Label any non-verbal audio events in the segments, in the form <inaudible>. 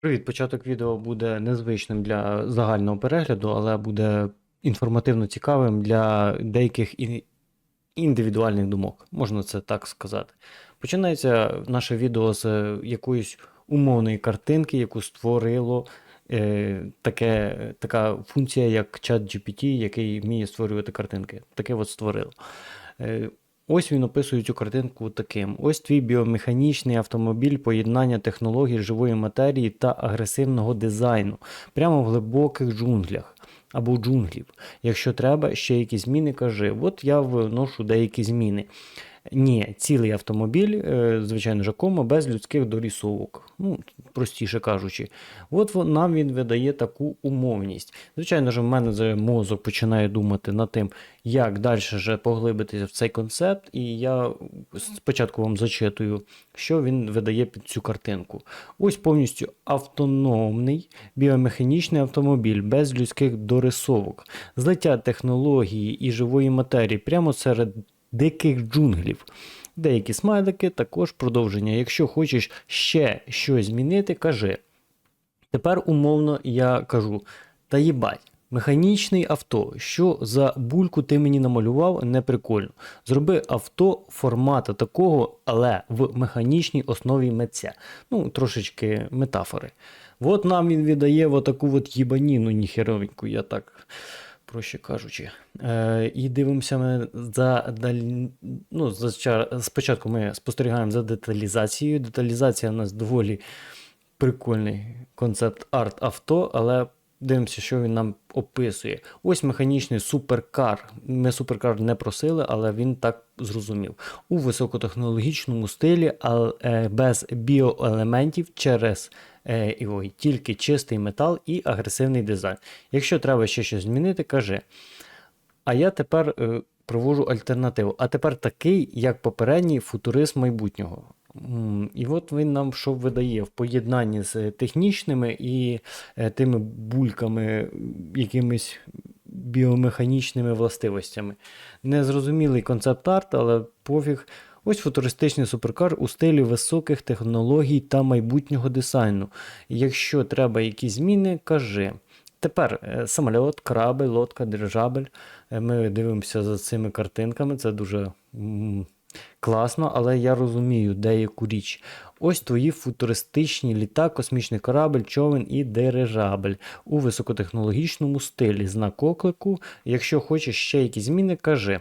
Привіт, початок відео буде незвичним для загального перегляду, але буде інформативно цікавим для деяких індивідуальних думок, можна це так сказати. Починається наше відео з якоїсь умовної картинки, яку створило е, таке, така функція, як ChatGPT, який вміє створювати картинки. Таке от створило. Е, Ось він описує цю картинку таким: ось твій біомеханічний автомобіль поєднання технологій живої матерії та агресивного дизайну прямо в глибоких джунглях або джунглів. Якщо треба ще якісь зміни, кажи. От я вношу деякі зміни. Ні, цілий автомобіль, е, звичайно ж, без людських дорісовок. Ну, простіше кажучи. От нам він видає таку умовність. Звичайно ж, в мене мозок починає думати над тим, як далі вже поглибитися в цей концепт, і я спочатку вам зачитую, що він видає під цю картинку. Ось повністю автономний біомеханічний автомобіль без людських дорисовок, злиття технології і живої матерії прямо серед диких джунглів. Деякі смайлики також продовження. Якщо хочеш ще щось змінити, кажи. Тепер умовно я кажу: та їбать, механічний авто, що за бульку ти мені намалював, не прикольно. Зроби авто формата такого, але в механічній основі митця. Ну, трошечки метафори. От нам він віддає отаку от їбаніну ніхеровеньку, я так. Проще кажучи. Е, і дивимося ми за даль... ну, за... ча- спочатку ми спостерігаємо за деталізацією. Деталізація у нас доволі прикольний концепт арт-авто, але дивимося, що він нам описує. Ось механічний суперкар. Ми суперкар не просили, але він так зрозумів. У високотехнологічному стилі, але без біоелементів через е, і ой, тільки чистий метал і агресивний дизайн. Якщо треба ще щось змінити, кажи. А я тепер е, провожу альтернативу. А тепер такий, як попередній футурист майбутнього. І от він нам що видає в поєднанні з технічними і е, тими бульками, якимись біомеханічними властивостями. Незрозумілий концепт арт, але пофіг. Ось футуристичний суперкар у стилі високих технологій та майбутнього дизайну. Якщо треба якісь зміни, кажи. Тепер е, самольот, корабель, лодка, дирижабель. Е, Ми дивимося за цими картинками. Це дуже класно, але я розумію деяку річ. Ось твої футуристичні літак, космічний корабель, човен і дирижабель у високотехнологічному стилі. Знак оклику. Якщо хочеш ще якісь зміни, кажи.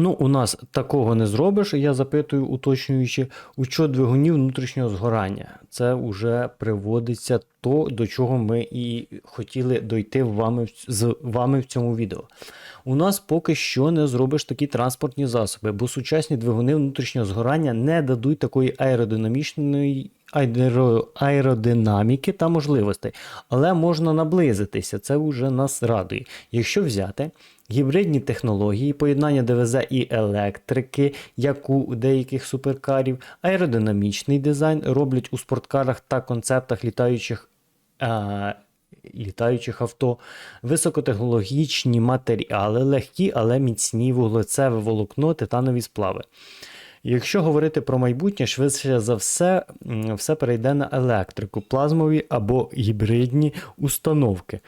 Ну, у нас такого не зробиш, я запитую, уточнюючи, у що двигунів внутрішнього згорання. Це вже приводиться то, до чого ми і хотіли дойти вами, з вами в цьому відео. У нас поки що не зробиш такі транспортні засоби, бо сучасні двигуни внутрішнього згорання не дадуть такої аеродинамічної аеродинаміки та можливостей, але можна наблизитися. Це вже нас радує. Якщо взяти гібридні технології, поєднання ДВЗ і електрики, як у деяких суперкарів, аеродинамічний дизайн роблять у спорткарах та концептах літаючих. А, Літаючих авто, високотехнологічні матеріали, легкі, але міцні вуглецеве волокно, титанові сплави. Якщо говорити про майбутнє, швидше за все, все перейде на електрику, плазмові або гібридні установки.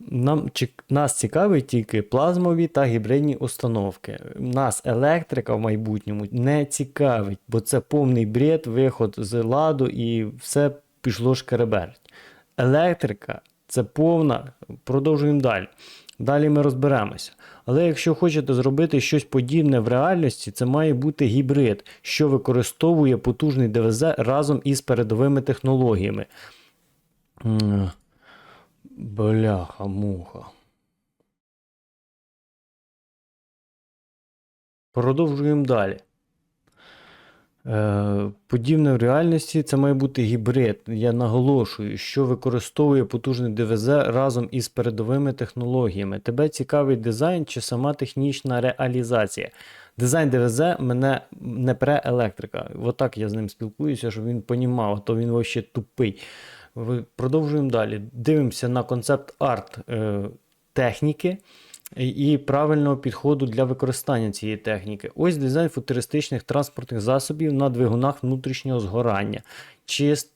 Нам, нас цікавить тільки плазмові та гібридні установки. Нас електрика в майбутньому не цікавить, бо це повний бред, виход з ладу і все пішло шкереберть. Електрика це повна. Продовжуємо далі. Далі ми розберемося. Але якщо хочете зробити щось подібне в реальності, це має бути гібрид, що використовує потужний ДВЗ разом із передовими технологіями. Бляха-муха. Продовжуємо далі. Е, подібне в реальності це має бути гібрид. Я наголошую, що використовує потужний ДВЗ разом із передовими технологіями. Тебе цікавить дизайн чи сама технічна реалізація. Дизайн ДВЗ мене не пре електрика. Отак я з ним спілкуюся, щоб він понімав, а то він взагалі тупий. Продовжуємо далі. Дивимося на концепт арт е, техніки і правильного підходу для використання цієї техніки. Ось дизайн футуристичних транспортних засобів на двигунах внутрішнього згорання. Чист,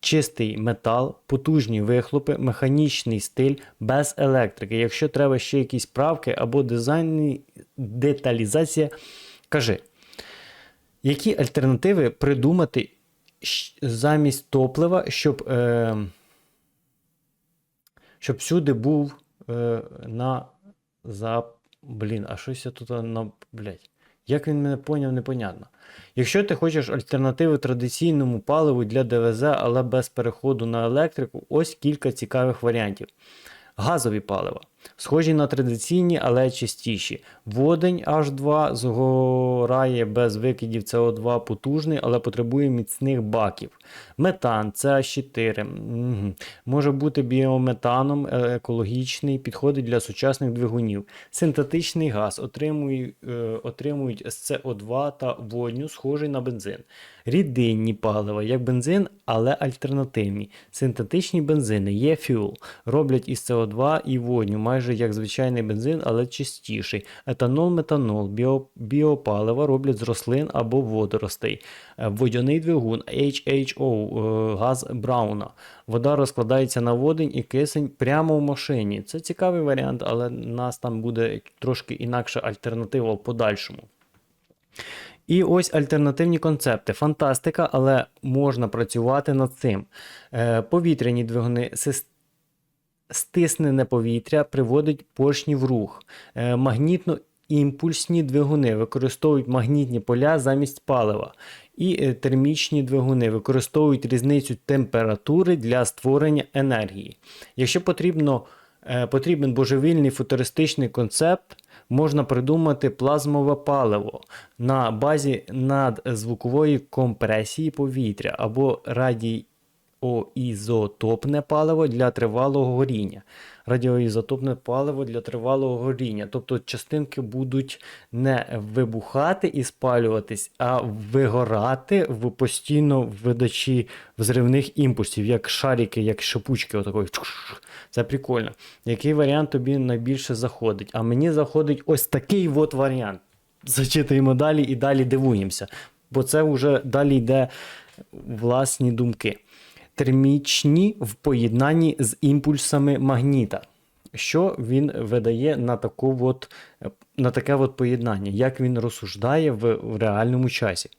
чистий, метал, потужні вихлопи, механічний стиль без електрики. Якщо треба ще якісь правки або дизайн, деталізація, кажи. Які альтернативи придумати замість топлива, щоб, е, щоб всюди був е, на за. Блін, а щось я тут на. Блять. Як він мене поняв, непонятно. Якщо ти хочеш альтернативи традиційному паливу для ДВЗ, але без переходу на електрику, ось кілька цікавих варіантів. Газові палива. Схожі на традиційні, але чистіші. Водень H2 згорає без викидів СО2 потужний, але потребує міцних баків. Метан CH4. Мгм. Може бути біометаном, е, екологічний, підходить для сучасних двигунів. Синтетичний газ отримують, е, отримують з СО2 та водню, схожий на бензин. Рідинні палива, як бензин, але альтернативні. Синтетичні бензини є fuel, роблять із СО2 і водню, майже як звичайний бензин, але чистіший. Етанол, метанол, біо, біопалива роблять з рослин або водоростей. Е, Водяний двигун HHO, е, газ Брауна. Вода розкладається на водень і кисень прямо в машині. Це цікавий варіант, але в нас там буде трошки інакша альтернатива в подальшому. І ось альтернативні концепти. Фантастика, але можна працювати над цим. Е, повітряні двигуни, сис- стиснене повітря приводить поршні в рух. Е, магнітно-імпульсні двигуни використовують магнітні поля замість палива. І е, термічні двигуни використовують різницю температури для створення енергії. Якщо потрібно, е, потрібен божевільний футуристичний концепт, можна придумати плазмове паливо на базі надзвукової компресії повітря або радіоізотопне паливо для тривалого горіння. Радіоізотопне паливо для тривалого горіння. Тобто частинки будуть не вибухати і спалюватись, а вигорати в постійно видачі взривних імпульсів, як шарики, як шипучки. Отакої. Це прикольно. Який варіант тобі найбільше заходить? А мені заходить ось такий от варіант. Зачитуємо далі і далі дивуємося. Бо це вже далі йде власні думки. Термічні в поєднанні з імпульсами магніта. Що він видає на, таку от, на таке от поєднання, як він розсуждає в, в реальному часі.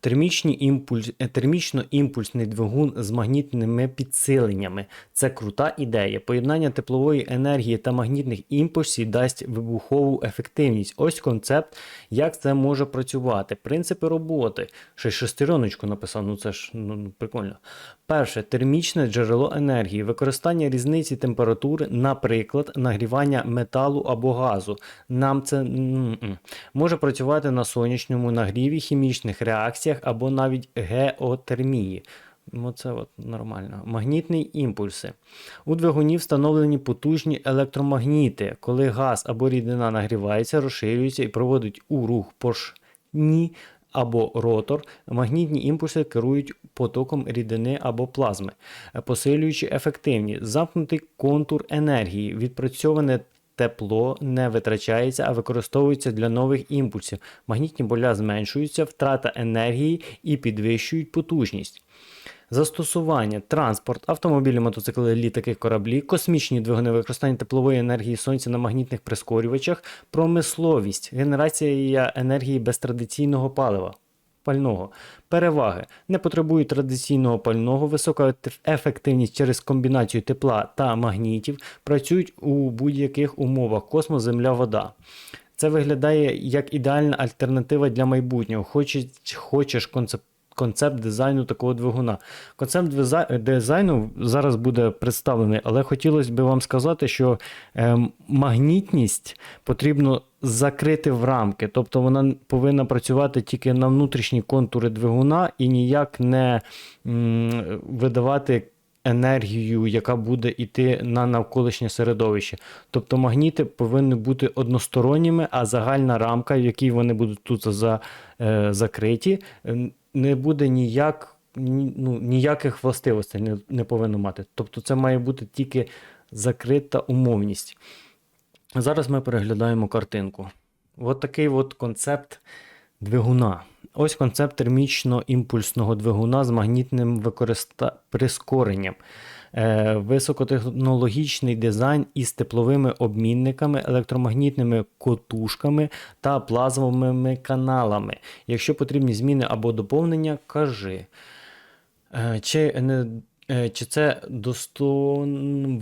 Термічні імпульс, е, термічно-імпульсний двигун з магнітними підсиленнями. Це крута ідея. Поєднання теплової енергії та магнітних імпульсів дасть вибухову ефективність. Ось концепт, як це може працювати. Принципи роботи. Ще й шестереночку написав, ну це ж ну, прикольно. Перше, термічне джерело енергії, використання різниці температури, наприклад, нагрівання металу або газу. Нам це м-м. може працювати на сонячному нагріві, хімічних реакціях або навіть геотермії. Ну, от нормально. Магнітні імпульси. У двигуні встановлені потужні електромагніти, коли газ або рідина нагрівається, розширюється і проводить у рух поршні або ротор, магнітні імпульси керують потоком рідини або плазми, посилюючи ефективність, замкнутий контур енергії, відпрацьоване тепло не витрачається, а використовується для нових імпульсів. Магнітні поля зменшуються, втрата енергії і підвищують потужність. Застосування, транспорт, автомобілі, мотоцикли, літаки, кораблі, космічні двигуни, використання теплової енергії сонця на магнітних прискорювачах, промисловість, генерація енергії без традиційного палива. Пального. Переваги. Не потребують традиційного пального, висока ефективність через комбінацію тепла та магнітів, працюють у будь-яких умовах космос, земля, вода. Це виглядає як ідеальна альтернатива для майбутнього. Хочеш, хочеш концепт, концепт дизайну такого двигуна. Концепт дизайну зараз буде представлений, але хотілося б вам сказати, що ем, магнітність потрібно закрити в рамки. Тобто вона повинна працювати тільки на внутрішні контури двигуна і ніяк не видавати енергію, яка буде йти на навколишнє середовище. Тобто магніти повинні бути односторонніми, а загальна рамка, в якій вони будуть тут за, е, закриті, не буде ніяк, ні- ну, ніяких властивостей не, не повинно мати. Тобто це має бути тільки закрита умовність. Зараз ми переглядаємо картинку. От такий от концепт двигуна. Ось концепт термічно-імпульсного двигуна з магнітним використа... прискоренням. Е, Високотехнологічний дизайн із тепловими обмінниками, електромагнітними котушками та плазмовими каналами. Якщо потрібні зміни або доповнення, кажи. Е, Чи, не, е, чи це достон...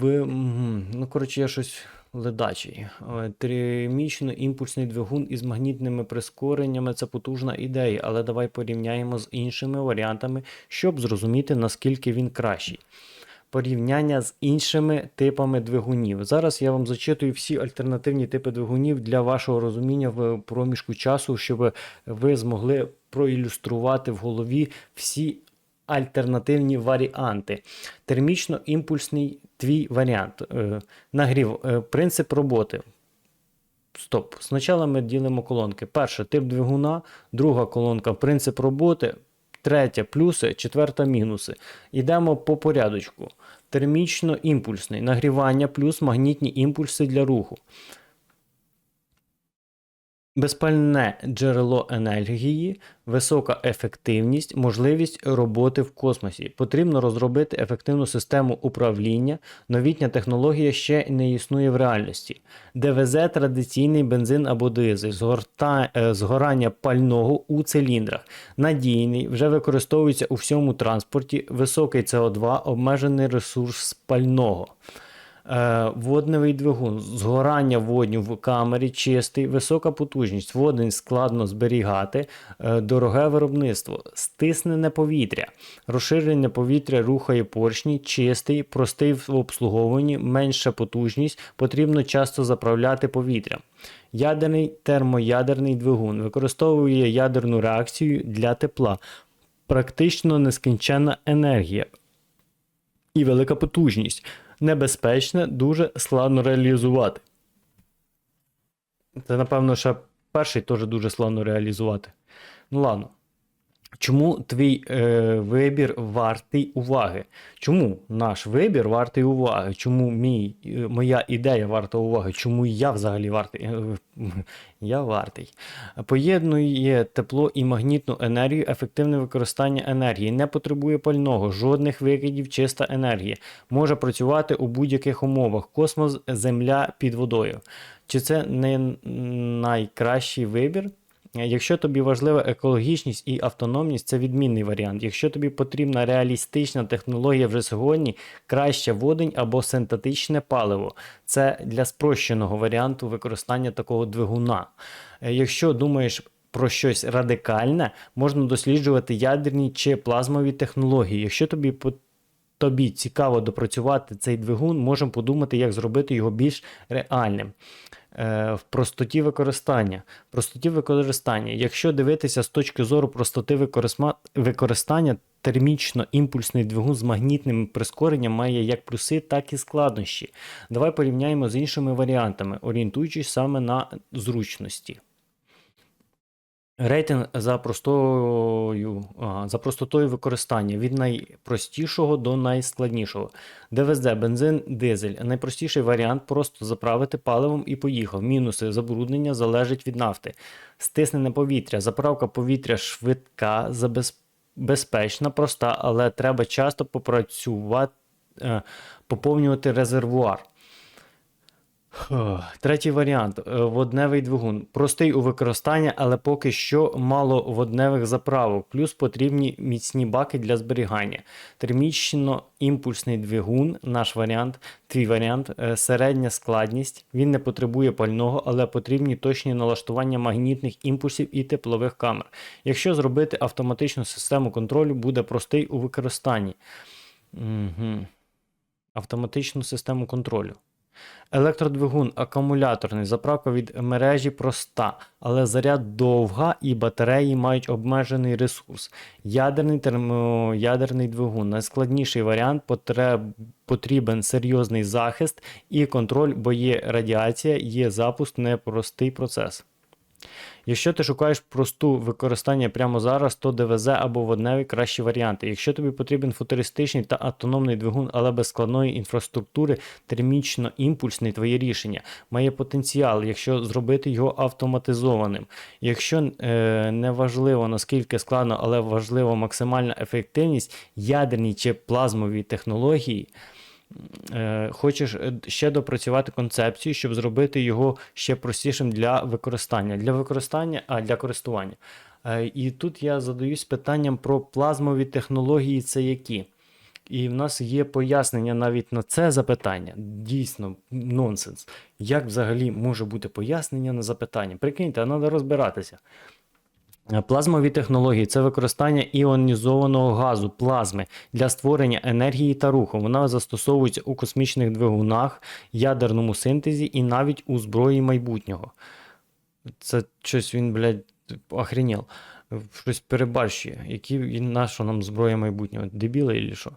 Ну, коротше, я щось ледачий. Е, Тримічно-імпульсний двигун із магнітними прискореннями це потужна ідея, але давай порівняємо з іншими варіантами, щоб зрозуміти, наскільки він кращий. Порівняння з іншими типами двигунів. Зараз я вам зачитую всі альтернативні типи двигунів для вашого розуміння в проміжку часу, щоб ви змогли проілюструвати в голові всі альтернативні варіанти. Термічно-імпульсний твій варіант. Е, Нагрів. Е, Принцип роботи. Стоп. Спочатку ми ділимо колонки. Перша тип двигуна, друга колонка принцип роботи, третя плюси, четверта мінуси. Йдемо по порядочку. Термічно-імпульсний нагрівання плюс магнітні імпульси для руху. Безпальне джерело енергії, висока ефективність, можливість роботи в космосі. Потрібно розробити ефективну систему управління. Новітня технологія ще не існує в реальності. ДВЗ традиційний бензин або дизель, згорта... е, згорання пального у циліндрах. Надійний, вже використовується у всьому транспорті, високий СО2, обмежений ресурс пального. Е, Водневий двигун, згорання водню в камері, чистий, висока потужність, водень складно зберігати, е, дороге виробництво, стиснене повітря, розширення повітря рухає поршні, чистий, простий в обслуговуванні, менша потужність, потрібно часто заправляти повітрям. Ядерний термоядерний двигун використовує ядерну реакцію для тепла, практично нескінченна енергія і велика потужність. Небезпечне, дуже складно реалізувати. Це, напевно, ще перший теж дуже складно реалізувати. Ну ладно. Чому твій е, вибір вартий уваги? Чому наш вибір вартий уваги? Чому мій, е, моя ідея варта уваги? Чому я взагалі вартий? Е, <laughs> Я вартий. Поєднує тепло і магнітну енергію, ефективне використання енергії, не потребує пального, жодних викидів, чиста енергія. Може працювати у будь-яких умовах. Космос, земля під водою. Чи це не найкращий вибір? Якщо тобі важлива екологічність і автономність, це відмінний варіант. Якщо тобі потрібна реалістична технологія вже сьогодні, краще водень або синтетичне паливо. Це для спрощеного варіанту використання такого двигуна. Е, Якщо думаєш про щось радикальне, можна досліджувати ядерні чи плазмові технології. Якщо тобі по- тобі цікаво допрацювати цей двигун, можемо подумати, як зробити його більш реальним. Е, В простоті використання. Простоті використання. Якщо дивитися з точки зору простоти використання, термічно-імпульсний двигун з магнітним прискоренням має як плюси, так і складнощі. Давай порівняємо з іншими варіантами, орієнтуючись саме на зручності. Рейтинг за простою, за простотою використання від найпростішого до найскладнішого. ДВЗ, бензин, дизель. Найпростіший варіант просто заправити паливом і поїхав. Мінуси забруднення залежить від нафти. Стиснене повітря. Заправка повітря швидка, безпечна, проста, але треба часто попрацювати, е, поповнювати резервуар. Третій варіант е, водневий двигун. Простий у використанні, але поки що мало водневих заправок, плюс потрібні міцні баки для зберігання. Термічно-імпульсний двигун, наш варіант, твій варіант, е, середня складність. Він не потребує пального, але потрібні точні налаштування магнітних імпульсів і теплових камер. Якщо зробити автоматичну систему контролю, буде простий у використанні. Угу. Автоматичну систему контролю. Електродвигун акумуляторний, заправка від мережі проста, але заряд довга і батареї мають обмежений ресурс. Ядерний термоядерний двигун. Найскладніший варіант потреб, потрібен серйозний захист і контроль, бо є радіація, є запуск непростий процес. Якщо ти шукаєш просту використання прямо зараз, то ДВЗ або водневий кращі варіанти. Якщо тобі потрібен футуристичний та автономний двигун, але без складної інфраструктури, термічно-імпульсний твоє рішення має потенціал, якщо зробити його автоматизованим. Якщо е, не важливо наскільки складно, але важливо максимальна ефективність, ядерні чи плазмові технології. Е, Хочеш е, ще допрацювати концепцію, щоб зробити його ще простішим для використання. Для використання, а для користування. Е, І тут я задаюсь питанням про плазмові технології, це які? І в нас є пояснення навіть на це запитання. Дійсно, нонсенс. Як взагалі може бути пояснення на запитання? Прикиньте, треба розбиратися. Е, Плазмові технології це використання іонізованого газу плазми для створення енергії та руху. Вона застосовується у космічних двигунах, ядерному синтезі і навіть у зброї майбутнього. Це щось він, блядь, охренел. Щось перебарщує. Які на що нам зброя майбутнього? Дебіли чи що?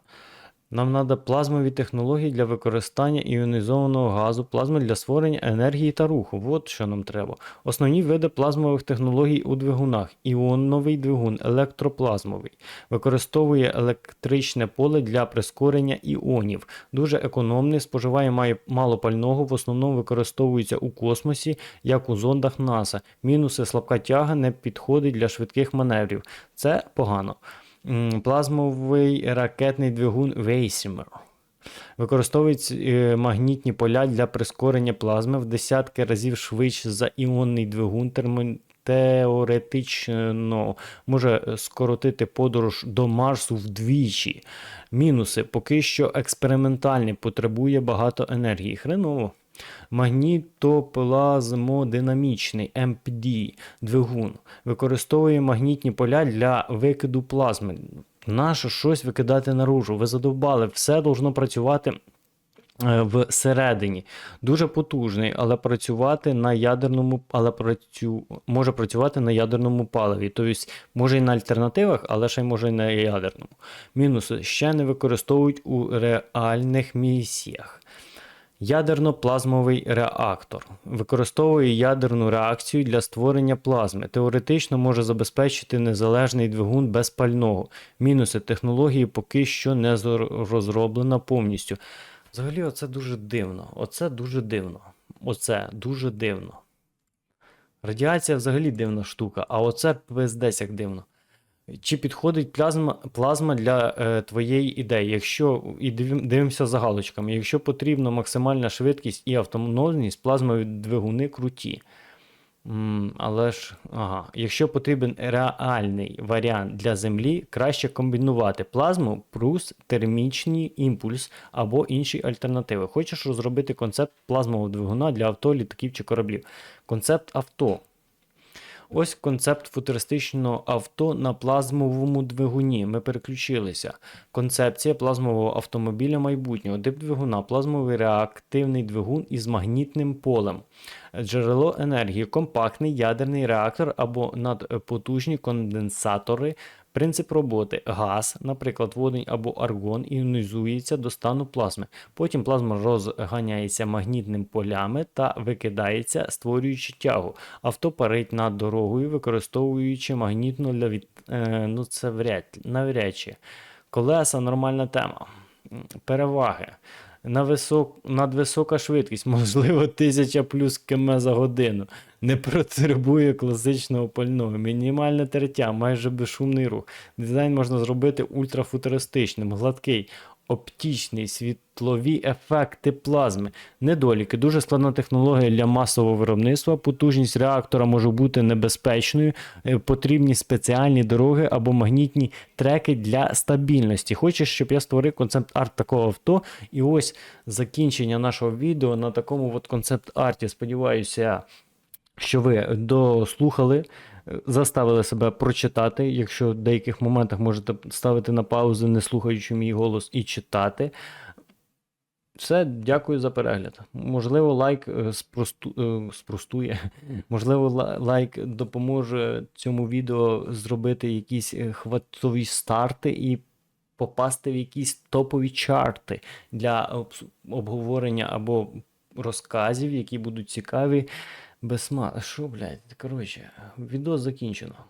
Нам треба плазмові технології для використання іонізованого газу, плазми для створення енергії та руху. От що нам треба. Основні види плазмових технологій у двигунах. Іоновий двигун, електроплазмовий. Використовує електричне поле для прискорення іонів. Дуже економний, споживає має мало пального, в основному використовується у космосі, як у зондах НАСА. Мінуси слабка тяга не підходить для швидких маневрів. Це погано. Плазмовий ракетний двигун Вейсімер. Використовують е, магнітні поля для прискорення плазми в десятки разів швидше за іонний двигун. Теоретично може е, скоротити подорож до Марсу вдвічі. Мінуси поки що експериментальний, потребує багато енергії. Хреново. Магнітоплазмодинамічний МПД двигун використовує магнітні поля для викиду плазми. Нащо щось викидати наружу? Ви задовбали, все должно працювати е, всередині. Дуже потужний, але працювати на ядерному, але працю, може працювати на ядерному паливі. Тобто, може і на альтернативах, але ще й може і на ядерному. Мінуси ще не використовують у реальних місіях. Ядерно-плазмовий реактор використовує ядерну реакцію для створення плазми. Теоретично може забезпечити незалежний двигун без пального. Мінуси технології поки що не розроблена повністю. Взагалі, оце дуже дивно. Оце дуже дивно. Оце дуже дивно. Радіація взагалі дивна штука, а оце пиздець як дивно. Чи підходить плазма, плазма для е, твоєї ідеї? Якщо і дивим- дивимося за галочками, якщо потрібна максимальна швидкість і автономність, плазмові двигуни круті. Але ж, ага, якщо потрібен реальний варіант для Землі, краще комбінувати плазму плюс термічний імпульс або інші альтернативи. Хочеш розробити концепт плазмового двигуна для авто, літаків чи кораблів? Концепт авто. Ось концепт футуристичного авто на плазмовому двигуні. Ми переключилися. Концепція плазмового автомобіля майбутнього. Тип двигуна, плазмовий реактивний двигун із магнітним полем. Джерело енергії, компактний ядерний реактор або надпотужні конденсатори. Принцип роботи газ, наприклад, водень або аргон, іонізується до стану плазми. Потім плазма розганяється магнітним полями та викидається, створюючи тягу. Авто парить над дорогою, використовуючи магнітну для від... е, ну це вряд, навряд чи. Колеса нормальна тема. Переваги. На висок... Надвисока швидкість, <laughs> можливо, 1000 плюс км за годину. Не потребує класичного пального. Мінімальне тертя, майже безшумний рух. Дизайн можна зробити ультрафутуристичним, гладкий, оптічний, світлові ефекти плазми. Недоліки. Дуже складна технологія для масового виробництва. Потужність реактора може бути небезпечною. Е, Потрібні спеціальні дороги або магнітні треки для стабільності. Хочеш, щоб я створив концепт арт такого авто? І ось закінчення нашого відео на такому от концепт арті. Сподіваюся, що ви дослухали, заставили себе прочитати. Якщо в деяких моментах можете ставити на паузу, не слухаючи мій голос, і читати. Все, дякую за перегляд. Можливо, лайк е, спросту, е, спростує. Можливо, лайк допоможе цьому відео зробити якісь е, хватові старти і попасти в якісь топові чарти для обговорення або розказів, які будуть цікаві Без сма. Що, блядь? Коротше, відео закінчено.